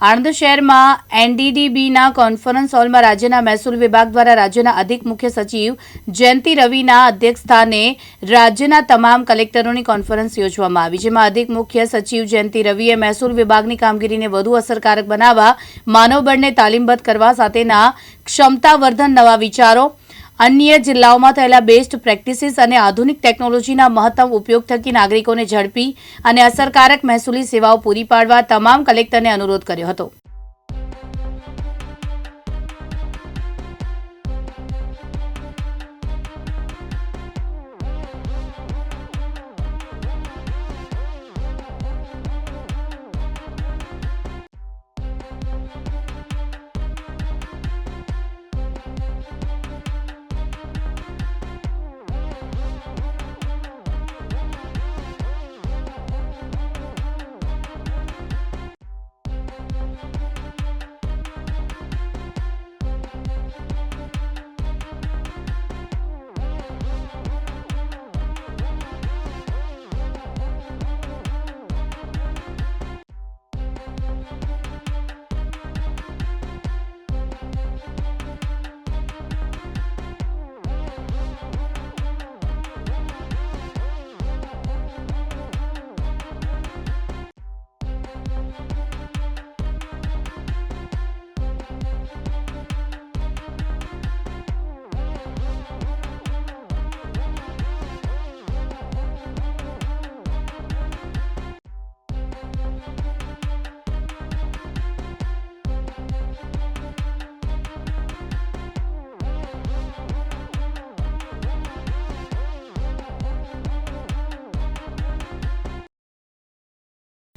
આણંદ શહેરમાં એનડીડીબીના કોન્ફરન્સ હોલમાં રાજ્યના મહેસૂલ વિભાગ દ્વારા રાજ્યના અધિક મુખ્ય સચિવ જયંતિ રવિના અધ્યક્ષસ્થાને રાજ્યના તમામ કલેક્ટરોની કોન્ફરન્સ યોજવામાં આવી, જેમાં અધિક મુખ્ય સચિવ જયંતિ રવિએ મહેસૂલ વિભાગની કામગીરીને વધુ અસરકારક બનાવવા, માનવબળને તાલીમબદ્ધ કરવા સાથેના ક્ષમતાવર્ધન નવા વિચારો અન્ય જિલ્લાઓમાં થયેલા બેસ્ટ પ્રેક્ટિસીસ અને આધુનિક ટેકનોલોજીના મહત્તમ ઉપયોગ થકી નાગરિકોને ઝડપી અને અસરકારક મહેસૂલી સેવાઓ પૂરી પાડવા તમામ કલેક્ટરને અનુરોધ કર્યો હતો.